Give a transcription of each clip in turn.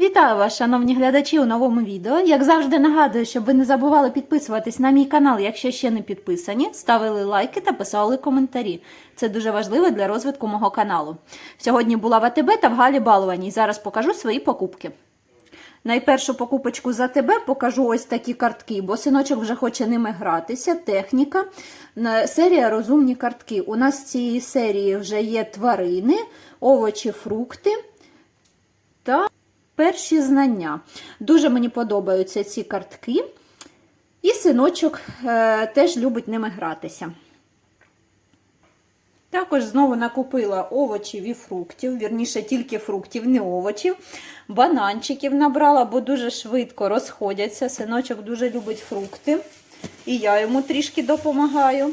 Вітаю вас, шановні глядачі, у новому відео. Як завжди нагадую, щоб ви не забували підписуватись на мій канал, якщо ще не підписані, ставили лайки та писали коментарі. Це дуже важливо для розвитку мого каналу. Сьогодні була в АТБ та в Галі Балуваній. Зараз покажу свої покупки. Найпершу покупочку за тебе покажу ось такі картки, бо синочок вже хоче ними гратися. Техніка. Серія розумні картки. У нас в цій серії вже є тварини, овочі, фрукти та перші знання. Дуже мені подобаються ці картки. І синочок е, теж любить ними гратися. Також знову накупила овочів і фруктів, вірніше тільки фруктів, не овочів. Бананчиків набрала, бо дуже швидко розходяться. Синочок дуже любить фрукти. І я йому трішки допомагаю.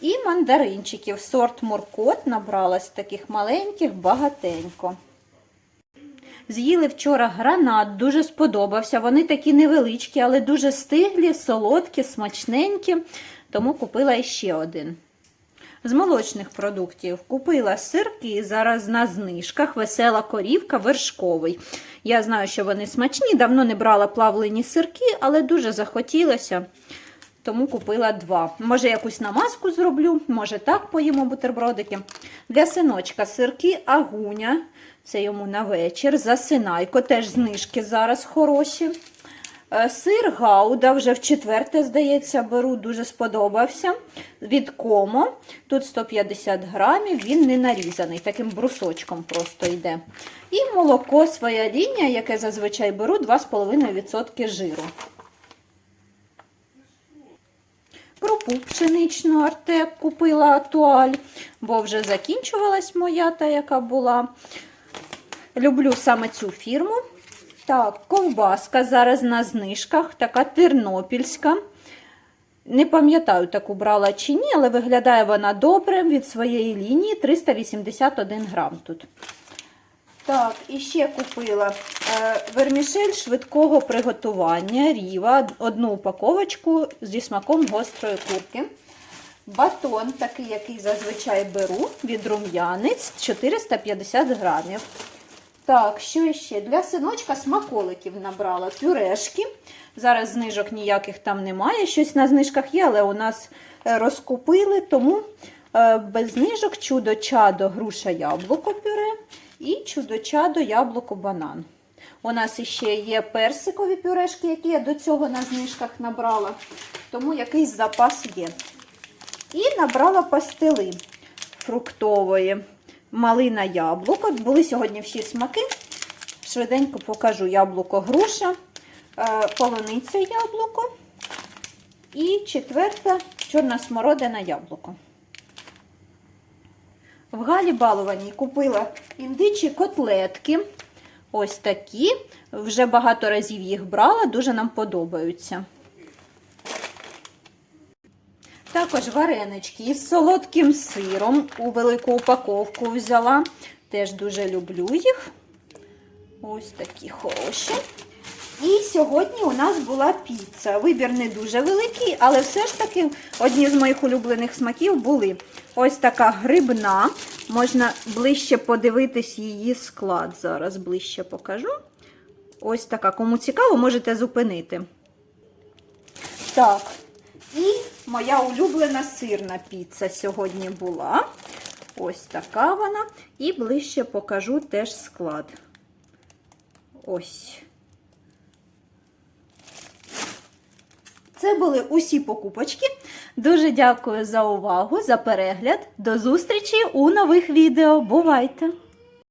І мандаринчиків. Сорт моркот набралась таких маленьких, багатенько. З'їли вчора гранат, дуже сподобався. Вони такі невеличкі, але дуже стиглі, солодкі, смачненькі, тому купила іще один. З молочних продуктів купила сирки, зараз на знижках, весела корівка, вершковий. Я знаю, що вони смачні, давно не брала плавлені сирки, але дуже захотілося, тому купила два. Може, якусь намазку зроблю, може так поїмо бутербродики. Для синочка сирки агуня, це йому на вечір. Засинайко, теж знижки зараз хороші. Е, Сир Гауда вже в четверте, здається, беру, дуже сподобався. Від Комо. Тут 150 грамів, він не нарізаний, таким брусочком просто йде. І молоко своя лінія, яке зазвичай беру, 2,5% жиру. Крупу пшеничну артек купила атуаль, бо вже закінчувалась моя та, яка була. Люблю саме цю фірму. Так, ковбаска зараз на знижках, така тернопільська. Не пам'ятаю, таку брала чи ні, але виглядає вона добре від своєї лінії 381 грам тут. Так, і ще купила е, вермішель швидкого приготування ріва, одну упаковочку зі смаком гострої курки. Батон, такий, який зазвичай беру, від рум'янець 450 грамів. Так, що ще? Для синочка смаколиків набрала пюрешки. Зараз знижок ніяких там немає. Щось на знижках є, але у нас е, розкупили, тому е, без знижок чудо-чадо груша яблуко пюре і чудо-чадо яблуко банан. У нас ще є персикові пюрешки, які я до цього на знижках набрала, тому якийсь запас є. І набрала пастили фруктової малина яблуко. Були сьогодні всі смаки. Швиденько покажу яблуко груша, е, полуниця яблуко. І четверта чорна смородина яблуко. В Галі Балованій купила індичі котлетки. Ось такі. Вже багато разів їх брала, дуже нам подобаються. Також варенички із солодким сиром у велику упаковку взяла. Теж дуже люблю їх. Ось такі хороші. І сьогодні у нас була піца. Вибір не дуже великий, але все ж таки одні з моїх улюблених смаків були. Ось така грибна. Можна ближче подивитись її склад. Зараз ближче покажу. Ось така. Кому цікаво, можете зупинити. Так. І моя улюблена сирна піца сьогодні була. Ось така вона. І ближче покажу теж склад. Ось. Це були усі покупочки. Дуже дякую за увагу, за перегляд. До зустрічі у нових відео. Бувайте!